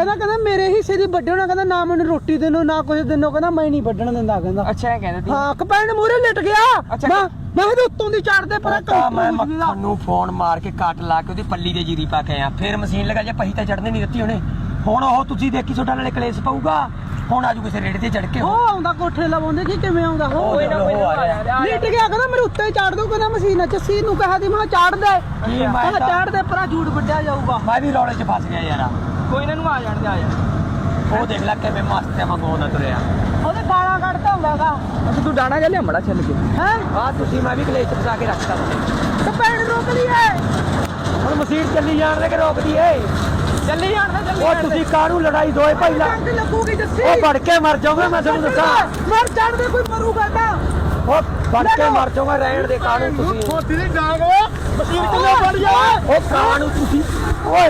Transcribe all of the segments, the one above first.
ਕਹਿੰਦਾ ਕਹਿੰਦਾ ਮੇਰੇ ਹਿੱਸੇ ਦੀ ਵੱਢੋ ਨਾ ਕਹਿੰਦਾ ਨਾ ਮੈਨੂੰ ਰੋਟੀ ਦੇਣੋ ਨਾ ਕੁਝ ਦੇਣੋ ਕਹਿੰਦਾ ਮੈਂ ਨਹੀਂ ਵੱਢਣ ਦਿੰਦਾ ਕਹਿੰਦਾ। ਅੱਛਾ ਇਹ ਕਹਿੰਦੇ ਹਾਂ ਕਪੈਣ ਮੂਰੇ ਲਿਟ ਗਿਆ। ਅੱਛਾ। ਮੈਂ ਮੈਂ ਉੱਤੋਂ ਦੀ ਚੜਦੇ ਪਰ ਤਾਂ ਮੈਂ ਮੱਖਣ ਨੂੰ ਫੋਨ ਮਾਰ ਕੇ ਕੱਟ ਲਾ ਕੇ ਉਹਦੀ ਪੱਲੀ ਤੇ ਜੀਰੀ ਪਾ ਕੇ ਆਇਆ। ਫਿਰ ਮਸ਼ੀਨ ਲਗਾ ਜੇ ਪਹੀ ਤਾਂ ਚੜਨੇ ਨਹੀਂ ਦਿੱਤੀ ਉਹਨੇ। ਹੁਣ ਉਹ ਤੁਸੀਂ ਦੇਖੀ ਛੋਟਾ ਨਾਲੇ ਕਲੇਸ਼ ਪਊਗਾ। ਹੁਣ ਆਜੂ ਕਿਸੇ ਰੇੜੇ ਤੇ ਚੜ ਕੇ ਉਹ। ਆਉਂਦਾ ਕੋਠੇ ਲਵਾਉਂਦੇ ਕੀ ਕਿਵੇਂ ਆਉਂਦਾ? ਉਹ ਉਹ ਦੇਖੋ, ਉਹ ਆ ਰਿਹਾ। ਲਿਟ ਗਿਆ ਕਹਿੰਦਾ ਮੇਰੇ ਉੱਤੇ ਹੀ ਚੜ ਦੋ ਕਹਿੰਦਾ ਮਸ਼ੀਨ ਚ। ਸੀ ਨੂੰ ਕਹਾ ਦੀ ਮੈਂ ਚੜ ਦੇ। ਕੀ ਮੈਂ ਤਾਂ- ਚੜ ਦੇ ਪਰਾ ਝੂਠ ਵੱਢਿਆ ਜਾਊਗਾ। ਮੈਂ ਵੀ ਰੌਲੇ 'ਚ ਫਸ ਗਿਆ ਯਾਰ। ਕੋਈ ਇਹਨਾਂ ਨੂੰ ਆ ਜਾਣ ਦੇ ਆ ਜਾ ਉਹ ਦੇਖ ਲੈ ਕਿਵੇਂ ਮਸਤ ਹੈ ਮੰਗੋ ਨਾ ਤੁਰਿਆ ਉਹਦੇ ਗਾਲਾਂ ਕੱਢਦਾ ਹੁੰਦਾਗਾ ਅੱਛਾ ਤੂੰ ਡਾਣਾ ਜਾ ਲਿਆ ਮੜਾ ਚੱਲ ਕੇ? ਹੈ? ਆ ਤੁਸੀਂ ਮੈਂ ਵੀ ਕਲੇਸ਼ 'ਚ ਫਸਾ ਕੇ ਰੱਖਤਾ। ਵਾ। ਕਪੈਣ ਰੋਕ ਲਈਏ ਹੁਣ ਮਸ਼ੀਨ ਚੱਲੀ ਜਾਣ ਦੇ ਕਿ ਰੋਕਦੀ ਏ? ਚੱਲੀ ਜਾਣ ਦੇ ਚੱਲੀ ਉਹ ਜਾਣ ਤੁਸੀਂ ਕਾਹਨੂੰ ਲੜਾਈ ਦੋਏ ਭਾਈ ਲਾ ਜੰਗ ਲੱਗੂਗੀ ਜੱਸੀ। ਉਹ ਵੜ ਕੇ ਮਰ ਜਾਓਗੇ ਮੈਂ ਤੁਹਾਨੂੰ ਦੱਸਾਂ। ਮਰ ਦੇ ਕੋਈ ਮਰੂਗਾ ਤਾਂ। ਉਹ ਵੜ ਕੇ ਮਰ ਜਾਓਗੇ ਰਹਿਣ ਦੇ ਕਾਹਨੂੰ ਤੁਸੀਂ। ਛੋਟੀ ਦੀ ਡਾਂਗ ਮਸ਼ੀਨ ਕਿੰਨੇ ਫੜਿਆ ਉਹ ਕਾਹਨੂੰ ਤੁਸੀਂ? ਓਏ।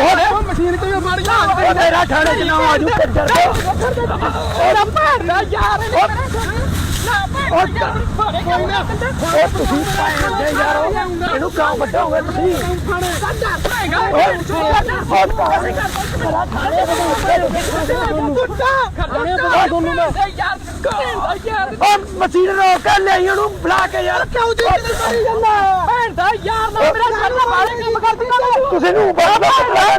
ਓਏ ਮਸ਼ੀਨ ਕਿਵੇਂ ਫੜਿਆ ਉਹ ਤੇਰਾ ਠਾਣੇ ਚ ਨਾ ਆਜੂ ਕੰਜਰ ਦੇ। ਉਹਦਾ ਭੈੜਾ ਯਾਰ ਨਾ ਉਹ ਉਹ ਤੁਸੀਂ ਭੈਣ ਦੇ ਯਾਰੋ ਇਹਨੂੰ ਕਿਉਂ ਵੱਢੋਗੇ ਤੁਸੀਂ? ਓਏ ਉਹ ਕਾਹਨੂੰ ਤੇਰਾ ਠਾਣੇ ਦੇ ਉਹ ਮਸ਼ੀਨ ਰੋਕ ਕੇ ਲੈ ਉਹਨੂੰ ਬੁਲਾ ਕੇ ਯਾਰ। ਕਿਉਂ ਜੀ ਕਿਧਰ ਮਾਰੀ ਜਾਂਦਾ? ਦਾ ਯਾਰ ਨਾ ਮੇਰਾ ਦਾ ਬਾਹਰ ਕੰਮ ਕਰਦੀ ਨਾ ਤੁਸੀਂ ਨੂੰ ਬਾਬਾ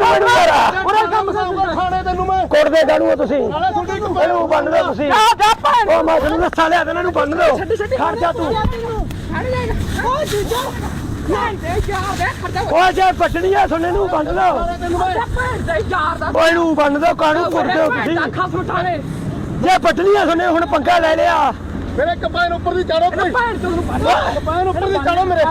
ਮੈਨੂੰ ਮਾਰਾ ਉਹਦਾ ਕੰਮ ਕਰੂਗਾ ਖਾਣੇ ਤੈਨੂੰ ਮੈਂ ਕੁੱਟਦੇ ਕਾਹਨੂੰ ਹੋ ਤੁਸੀਂ ਇਹਨੂੰ ਬੰਨ ਦਿਓ ਤੁਸੀਂ ਆ ਜਾ ਭੈਣ ਉਹ ਮੈਂ ਤੁਹਾਨੂੰ ਰੱਸਾ ਲਿਆ ਦੇਣਾ ਇਹਨੂੰ ਬੰਨ ਦਿਓ ਖੜ ਜਾ ਤੂੰ ਉਹ ਜੀਜਾ ਦੇ ਦੇ ਜੇ ਪਟਣੀ ਆ ਸੁਣੇ ਨੂੰ ਬੰਨ ਦੇ ਦਾ ਓਏ ਨੂੰ ਬੰਨ ਦਿਓ ਕਾਹਨੂੰ ਕੁੱਟਦੇ ਹੋ ਦਾ ਤੁਸੀਂ ਜੇ ਪਟਣੀ ਆ ਸੁਣੇ ਹੁਣ ਪੰਗਾ ਲੈ ਲਿਆ ਮੇਰੇ ਕਪਾਇਨ ਉੱਪਰ ਦੀ ਚੜੋ ਭੈਣ ਤੂੰ ਬੰਨ। ਕਪਾਇਨ ਉੱਪਰ ਦੀ ਚੜੋ ਮੇਰੇ।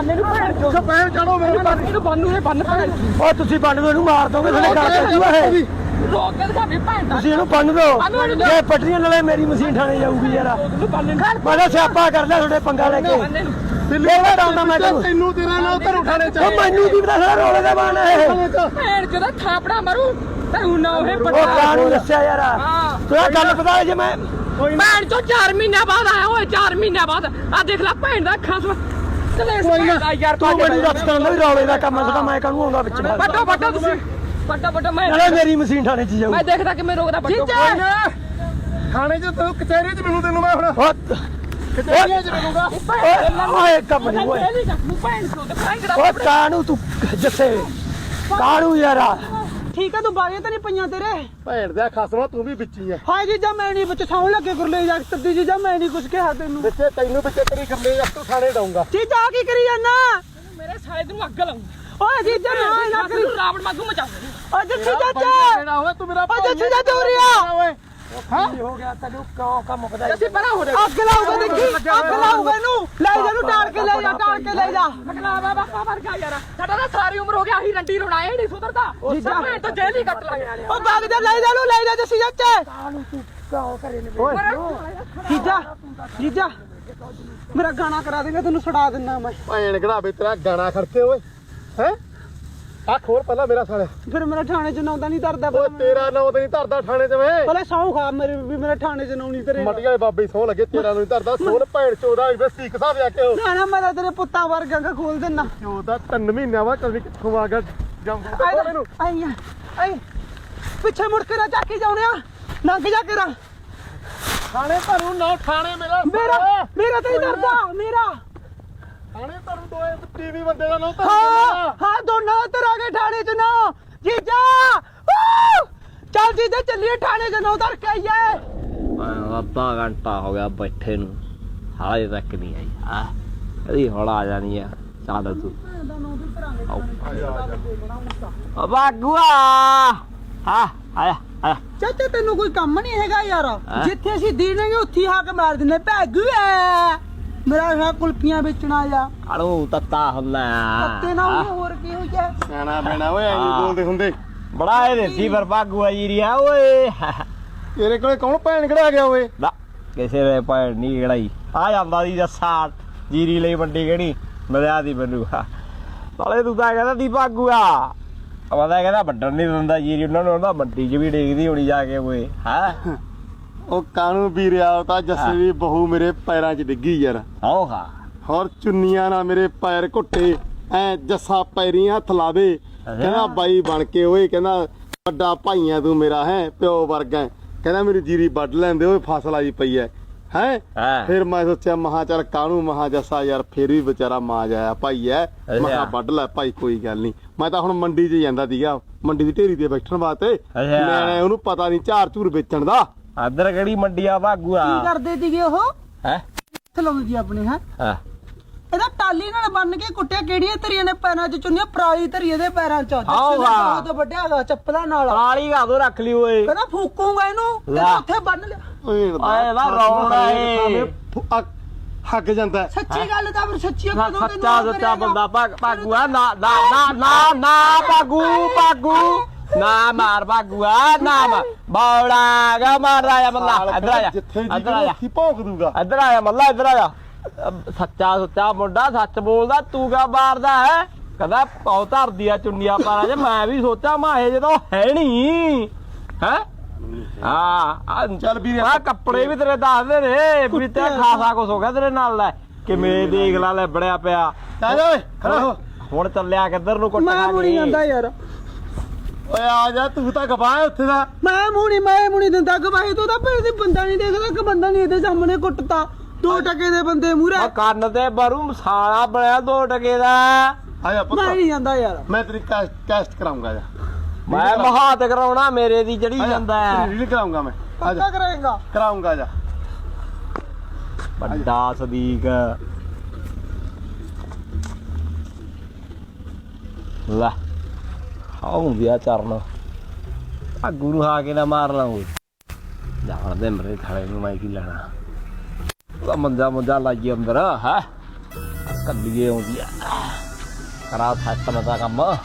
ਕਪਾਇਨ ਚੜੋ ਮੇਰੇ ਬੰਨ ਇਹਨੂੰ ਬੰਨੂ ਇਹ ਬੰਨ ਭੈਣ ਓ ਤੁਸੀਂ ਬੰਨ ਦਿਓ ਇਹਨੂੰ ਮਾਰ ਦੋਗੇ ਸੁਣੇ ਖਾ ਕੇ ਜੂਆ ਇਹ। ਰੋਕ ਕੇ ਦਿਖਾ ਵੀ ਭੈਣ ਦਾ ਤੁਸੀਂ ਇਹਨੂੰ ਬੰਨ ਦਿਓ। ਜੇ ਪਟਣੀਆਂ ਨਾਲੇ ਮੇਰੀ ਮਸ਼ੀਨ ਠਾਣੇ ਜਾਊਗੀ ਯਾਰ। ਤੂੰ ਤਾਂ ਸਿਆਪਾ ਕਰ ਲਿਆ ਤੁਹਾਡੇ ਪੰਗਾ ਲੈ ਕੇ। ਦਿੱਲੀ ਡਾਉਂਦਾ ਮੈਂ ਤੈਨੂੰ ਤੇਰਾ ਨਾਲ ਉੱਤਰ ਉਠਾਣੇ ਉਹ ਮੈਨੂੰ ਕੀ ਪਤਾ ਸਾਰਾ ਰੋਲੇ ਦਾ ਬਾਣ ਹੈ ਇਹ। ਭੈਣ ਜਦੋਂ ਥਾਪੜਾ ਮਾਰੂ। ਤੈਨੂੰ ਨਾ ਉਹ ਉਹ ਪਤਾ ਕਾਹਨੂੰ ਦੱਸਿਆ ਯਾਰ? ਹਾਂ। ਤੂੰ ਇਹ ਗੱਲ ਪਤਾ ਜੇ ਮੈਂ ਭੈਣ ਚੋ 4 ਮਹੀਨਿਆਂ ਬਾਅਦ ਆਇਆ ਓਏ 4 ਮਹੀਨਿਆਂ ਬਾਅਦ। ਆ ਦੇਖ ਲੈ ਭੈਣ ਦਾ ਖਸਮ ਚਲੇ ਭੈਣ ਦਾ ਯਾਰ ਤੂੰ ਮੈਨੂੰ ਦੱਸ ਦਿੰਦਾ ਵੀ ਰੌਲੇ ਦਾ ਕੰਮ ਸਦਾ ਮੈਂ ਕਾਹਨੂੰ ਆਉਂਦਾ ਵਿੱਚ? ਵੱਡੋ ਵੱਡੋ ਤੁਸੀਂ। ਵੱਡਾ ਵੱਡਾ ਮੈਂ ਨਾਲੇ ਮੇਰੀ ਮਸ਼ੀਨ ਠਾਣੇ ਚ ਜਾਊ। ਮੈਂ ਦੇਖਦਾ ਕਿ ਮੈਂ ਰੋਕਦਾ ਵੱਡੋ। ਖਾਣੇ ਚ ਤੈਨੂੰ ਕਚਹਿਰੀ ਚ ਮੈਨੂੰ ਤੈਨੂੰ ਮੈਂ ਹੁਣ। ਉਹ ਕਚਹਿਰੀਆਂ ਚ ਮਿਲੂਗਾ। ਓਏ ਓਏ ਕੰਮ ਨਹੀਂ ਓਏ। ਤੇ ਓ ਕਾਹਨੂੰ ਤੂੰ ਜੱਸੇ? ਕਾਹਨੂੰ ਯਾਰ? ਠੀਕ ਆ ਤੂੰ ਬਾਰੀਆਂ ਤਾਂ ਨਹੀਂ ਪਈਆਂ ਤੇਰੇ। ਭੈਣ ਦਾ ਖਸਮਾ ਤੂੰ ਵੀ ਵਿੱਚੀ ਐ। ਹਾਏ ਜੀਜਾ ਮੈਂ ਨਹੀਂ ਵਿੱਚ ਸੌਣ ਲੱਗੇ ਗੁਰਲੇ ਜਾ ਤੱਦੀ ਜੀਜਾ ਮੈਂ ਨਹੀਂ ਕੁਝ ਕਿਹਾ ਤੈਨੂੰ। ਵਿੱਚੇ ਤੈਨੂੰ ਵਿੱਚੇ ਤੇਰੀ ਖੰਬੇ ਜੱਟ ਤੂੰ ਥਾਣੇ ਡਾਉਂਗਾ। ਜੀਜਾ ਕੀ ਕਰੀ ਜਾਨਾ ਮੇਰੇ ਸਾਲੇ ਨੂੰ ਅੱਗ ਲਾਉਂ। ਓਏ ਜੀਜਾ ਨਾ ਨਾ ਕਰੀ। ਰਾਵਣ ਵਾਂਗੂ ਮਚਾਉਂ ਓ ਜੱਸੀ ਚਾਚਾ। ਕਿਹੜਾ ਹੋਵੇ ਤੂੰ ਮੇਰਾ ਓ ਜੱਸੀ ਚਾਚਾ ਉਰੀਆ ਓਏ ਕੀ ਹੋ? ਗਿਆ ਤੈਨੂੰ ਕਿਉਂ ਕੰਮ ਪਤਾ ਅਸੀਂ ਪਰਾਂ ਹੋ ਜਾ ਅੱਗ ਲਾਊਗਾ ਦੇਖੀ ਅੱਗ ਲਾਊਗਾ ਇਹਨੂੰ। ਲੈ ਜਾ ਨੂੰ ਟਾਲ ਕੇ ਲੈ ਜਾ ਟਾਲ ਕੇ ਲੈ ਜਾ। ਮਕਲਾਵਾ ਬਾਪਾ ਵਰਗਾ ਯਾਰ ਸਾਡਾ ਤਾਂ ਸਾਰੀ ਉਮਰ ਹੋ ਗਿਆ ਅਸੀਂ ਰੰਡੀ ਰੋਣਾ ਇਹ ਨਹੀਂ ਸੁਧਰਦਾ। ਜੀਜਾ। ਭੈਣ ਤੋਂ ਜੇਲ੍ਹ ਹੀ ਕੱਟ ਲਾਂਗੇ ਓ ਬਾਗ ਜਾ ਲੈ ਜਾ ਨੂੰ ਲੈ ਜਾ ਜੱਸੀ ਚਾਚੇ ਕਾਹਨੂੰ ਤੂੰ ਕਿਉਂ ਕਰੇ ਨੇ ਜੀਜਾ ਜੀਜਾ। ਮੇਰਾ ਗਾਣਾ ਕਰਾ ਦੇਗਾ ਤੈਨੂੰ ਛੁਡਾ ਦਿੰਦਾ ਮੈਂ। ਭੈਣ ਕਢਾਵੇ ਤੇਰਾ ਗਾਣਾ ਖੜਕੇ ਓਏ। ਹੈ? ਆ ਖੋਲ ਪਹਿਲਾਂ ਮੇਰਾ ਸਾਲੇ। ਫਿਰ ਮੇਰਾ ਥਾਣੇ ਚ ਨਾਉਂਦਾ ਨਹੀਂ ਦਰਦਾ ਓਏ ਤੇਰਾ ਨਾਂ ਤੇ ਨਹੀਂ ਧਰਦਾ ਥਾਣੇ ਚ ਵੇ ਪਹਿਲੇ ਸੌਂ ਖਾ ਮੇਰੇ ਵੀ ਮੇਰੇ ਥਾਣੇ ਚ ਨਾਉਣੀ ਤੇਰੇ ਮੱਟੀ ਵਾਲੇ ਬਾਬੇ ਸੌ ਲੱਗੇ ਤੇਰਾ ਨੂੰ ਨਹੀਂ ਧਰਦਾ ਸੋਨ ਭੈਣ ਚੋਦਾ ਇਵੇਂ ਸੀਕ ਸਾਹਿਬ ਆ ਕੇ ਨਾ ਨਾ ਮੈਂ ਤਾਂ ਤੇਰੇ ਪੁੱਤਾਂ ਵਰਗਾ ਕਾ ਖੋਲ ਦਿੰਨਾ। ਚੋਦਾ ਤਿੰਨ ਮਹੀਨਿਆਂ ਬਾਅਦ ਕਦੀ ਕਿੱਥੋਂ ਆ ਗਿਆ ਜੰਮ ਆਈ ਮੈਨੂੰ ਆਈ ਆਈ। ਪਿੱਛੇ ਮੁੜ ਕੇ ਨਾ ਚੱਕੀ ਜਾਉਣਿਆ ਲੰਘ ਜਾ ਕੇਰਾ ਥਾਣੇ ਤੁਹਾਨੂੰ ਨਾ ਥਾਣੇ ਮੇਰਾ ਮੇਰਾ ਮੇਰਾ ਤੇ ਦਰਦਾ ਮੇਰਾ। ਥਾਣੇ ਤੁਹਾਨੂੰ ਦੋਏ ਟੀਵੀ ਬੰਦੇ ਦਾ ਨਾਂ ਹਾਂ ਹਾਂ ਦੋਨਾਂ ਤੇਰਾ ਕੇ ਥਾਣੇ ਚ ਨਾ ਜੀਜਾ ਊ! ਚੱਲ ਜੀਜਾ ਚੱਲੀਏ ਥਾਣੇ ਚ ਨਾ ਉਤਰ ਕੇ ਆਈਏ ਅੱਧਾ ਘੰਟਾ ਹੋ ਗਿਆ ਬੈਠੇ ਨੂੰ। ਹਾਲੇ ਤੱਕ ਨਹੀਂ ਆਈ। ਹਾਂ? ਕਦੀ ਹੁਣ ਆ ਜਾਣੀ ਆ। ਚੱਲ ਤੂੰ। ਓ ਬਾਗੂਆ! ਹਾਂ ਆਇਆ ਆਇਆ। ਚਾਚਾ ਤੈਨੂੰ ਕੋਈ ਕੰਮ ਨਹੀਂ ਹੈਗਾ ਯਾਰ। ਜਿੱਥੇ ਅਸੀਂ ਦੀਨਾਂਗੇ ਉੱਥੇ ਹੀ ਹਾਕ ਮਾਰ ਦਿੰਦੇ। ਭੈਗੂ ਐ ਮੇਰਾ ਸਾ ਕੁਲਫੀਆਂ ਵੇਚਣਾ ਆ ਕਾਣੂ ਤੱਤਾ ਹੁੰਦਾ। ਪੱਤੇ ਨਾ ਉਹਨੂੰ ਹੋਰ ਕੀ ਹੋ ਜਾ ਸਿਆਣਾ ਬੈਣਾ ਓਏ ਐਂ ਬੋਲਦੇ ਹੁੰਦੇ। ਬੜਾ ਇਹ ਦੇਸੀ ਪਰ ਬਾਗੂਆ ਜੀ ਰਿਆ ਓਏ। ਤੇਰੇ ਕੋਲੇ ਕੌਣ ਭੈਣ ਕਢਾ ਗਿਆ ਓਏ? ਨਾ ਕਿਸੇ ਦੇ ਪੈਣ ਨਹੀਂ ਗੜਾਈ ਆ ਜਾਂਦਾ ਦੀ ਜੱਸਾ ਜੀਰੀ ਲਈ ਮੰਡੀ ਕਿਹੜੀ? ਮਰਿਆ ਦੀ ਮੈਨੂੰ। ਨਾਲੇ ਤੂੰ ਤਾਂ ਕਹਿੰਦਾ ਦੀ ਬਾਗੂਆ ਆਵਾਦਾ ਕਹਿੰਦਾ ਵੱਡਣ ਨਹੀਂ ਦਿੰਦਾ ਜੀਰੀ ਉਹਨਾਂ ਨੂੰ ਉਹਦਾ ਮੰਡੀ 'ਚ ਵੀ ਡੇਗਦੀ ਹੋਣੀ ਜਾ ਕੇ ਓਏ ਹੈ? ਉਹ ਕਾਣੂ ਵੀਰਿਆ ਉਹ ਤਾਂ ਜੱਸੇ ਦੀ ਬਹੂ ਮੇਰੇ ਪੈਰਾਂ 'ਚ ਡਿੱਗੀ ਯਾਰ। ਆਓ ਖਾ ਹੋਰ ਚੁੰਨੀਆਂ ਨਾਲ ਮੇਰੇ ਪੈਰ ਘੁੱਟੇ ਐ ਜੱਸਾ ਪੈਰੀਂ ਹੱਥ ਲਾਵੇ। ਕਹਿੰਦਾ ਬਾਈ ਬਣ ਕੇ ਓਏ ਕਹਿੰਦਾ ਵੱਡਾ ਭਾਈ ਆ ਤੂੰ ਮੇਰਾ ਹੈ ਪਿਓ ਵਰਗਾ। ਹੈ। ਕਹਿੰਦਾ ਮੇਰੀ ਜੀਰੀ ਵੱਢ ਲੈਂਦੇ ਓਏ ਫਸਲ ਆਈ ਪਈ ਐ। ਹੈ? ਹਾਂ। ਫਿਰ ਮੈਂ ਸੋਚਿਆ ਮਹਾ ਚੱਲ ਕਾਹਨੂੰ ਮਹਾ ਜੱਸਾ ਯਾਰ ਫਿਰ ਵੀ ਵਿਚਾਰਾ ਮਾਂ ਜਾਇਆ ਭਾਈ ਐ। ਮਹਾ ਵੱਢ ਲੈ ਭਾਈ ਕੋਈ ਗੱਲ ਨਹੀਂ ਮੈਂ ਤਾਂ ਹੁਣ ਮੰਡੀ 'ਚ ਜਾਂਦਾ ਸੀਗਾ ਮੰਡੀ ਦੀ ਢੇਰੀ ਤੇ ਬੈਠਣ ਵਾਸਤੇ। ਅੱਛਾ। ਮੈਂ ਉਹਨੂੰ ਪਤਾ ਨਹੀਂ ਝਾਰ ਝੂਰ ਵੇਚਣ ਦਾ। ਇੱਧਰ ਕਿਹੜੀ ਮੰਡੀ ਆ ਭਾਗੂਆ? ਕੀ ਕਰਦੇ ਸੀਗੇ ਉਹ? ਹੈ? ਥਲਾਉਂਦੀ ਆਪਣੀ ਹੈ? ਹਾਂ। ਇਹਦਾ ਟਾਲੀ ਨਾਲ ਬੰਨ ਕੇ ਕੁੱਟਿਆ ਕਿਹੜੀਆਂ ਧਰੀਆਂ ਨੇ ਪੈਰਾਂ 'ਚ ਚੁੰਨੀਆਂ? ਪਰਾਲੀ ਧਰੀ ਇਹਦੇ ਪੈਰਾਂ 'ਚ। ਆਓ ਵਾਹ। ਬਹੁਤ ਵੱਡਿਆ ਹੈਗਾ ਚੱਪਲਾਂ ਨਾਲ। ਕਾਲੀ ਘਾਦੋ ਰੱਖ ਲਈ ਓਏ। ਕਹਿੰਦਾ ਫੂਕੂਗਾ ਇਹਨੂੰ ਤੇ ਲੈ। ਉੱਥੇ ਬੰਨ ਲਿਆ। ਓਏ ਆਏ ਵਾ ਰੌਣਾ ਏ। ਹੱਕ ਜਾਂਦਾ। ਹੈ। ਸੱਚੀ ਗੱਲ ਤਾਂ ਫਿਰ ਸੱਚੀ ਨਾ ਕਦੋਂ ਤੈਨੂੰ ਸੱਚਾ ਆ ਸੱਚਾ ਕਰੇਗਾ? ਬੰਦਾ ਭਾਗ ਭਾਗੂਆ ਨਾ ਨਾ ਨਾ ਨਾ ਨਾ ਭਾਗੂ ਭਾਗੂ। ਨਾ ਮਾਰ ਭਾਗੂਆ ਨਾ ਮਾਰ। ਬੌੜਾ ਗਾ ਮਾਰ ਆਇਆ ਮੱਲਾ ਇੱਧਰ ਆ ਜਾ। ਜਿੱਥੇ ਜੀ ਇੱਧਰ ਆ ਜਾ। ਉੱਥੇ ਭੌਂਕ ਦੂਗਾ। ਇੱਧਰ ਆ ਜਾ ਮੱਲਾ ਇੱਧਰ ਆ ਜਾ। ਅਬ ਸੱਚਾ ਸੱਚਾ ਮੁੰਡਾ ਸੱਚ ਬੋਲਦਾ ਤੂੰ ਕਾ ਮਾਰਦਾ ਹੈ? ਕਹਿੰਦਾ ਪੌ ਧਰਦੀ ਆ ਚੁੰਨੀਆਂ ਪਾਰਾ ਜੇ ਮੈਂ ਵੀ ਸੋਚਾਂ ਮਾਹੇ ਜਦੋਂ ਹੈ ਨਹੀਂ ਹੈ? ਹਾਂ ਚੱਲ ਵੀਰੇ। ਆ ਕੱਪੜੇ ਵੀ ਤੇਰੇ ਦੱਸਦੇ ਨੇ ਵੀ ਤੇ ਖਾਸਾ ਕੁਛ ਹੋ ਗਿਆ ਤੇਰੇ ਨਾਲ ਲੈ। ਕਿਵੇਂ ਦੇਖ ਲਾ ਲੈ ਬੜਿਆ ਪਿਆ। ਜਾ ਓਏ ਖੜਾ ਹੋ। ਹੁਣ ਚੱਲਿਆ ਕਿੱਧਰ ਨੂੰ ਕੁੱਟ ਮੈਂ ਮੁੜੀ ਜਾਂਦਾ ਯਾਰ। ਓਏ ਆ ਜਾ ਤੂੰ ਤਾਂ ਗਵਾਹ ਉੱਥੇ ਦਾ। ਮੈਂ ਮੁੜੀ ਮੈਂ ਮੁੜੀ ਦਿੰਦਾ ਗਵਾਹੀ ਤੂੰ ਤਾਂ ਦੀ ਬੰਦਾ ਨਹੀਂ ਦੇਖਦਾ ਕਿ ਬੰਦਾ ਨਹੀਂ ਇਹਦੇ ਸਾਹਮਣੇ ਕੁੱਟਤਾ ਦੋ ਟਕੇ ਦੇ ਬੰਦੇ ਮੂਰੇ ਆ ਕੰਨ ਤੇ ਬਰੂ ਮਸਾਲਾ ਬਣਿਆ ਦੋ ਟਕੇ ਦਾ। ਆ ਜਾ ਪੁੱਤ ਮੈਂ ਨਹੀਂ ਜਾਂਦਾ ਯਾਰ। ਮੈਂ ਤੇਰੀ ਕੈਸਟ ਕਰਾਉਂਗਾ ਜਾ। ਮੈਂ ਮਹਾਤ ਕਰਾਉਣਾ ਮੇਰੇ ਦੀ ਜੜੀ ਜਾਂਦਾ ਹੈ। ਰੀਲ ਕਰਾਉਂਗਾ ਮੈਂ। ਆ ਜਾ। ਪੱਕਾ ਕਰੇਗਾ। ਕਰਾਉਂਗਾ ਜਾ। ਵੱਡਾ ਸਦੀਕ। ਲੈ ਆਉਂ ਵਿਆ ਚਰਨ। ਆ ਗੁਰੂ ਆ ਕੇ ਨਾ ਮਾਰ ਲਾਂਗੇ ਜਾਣ ਦੇ ਮਰੇ ਥਾਲੇ ਨੂੰ ਮੈਂ ਕੀ ਲੈਣਾ। ਉਹਦਾ ਮੰਜਾ ਮੰਜਾ ਲਾਈ ਅੰਦਰ ਹੈ? ਕੱਲੀਏ ਆਉਂਦੀ ਆ ਕਰਾ ਸੱਤ ਦਾ ਕੰਮ। ਆਹਾ।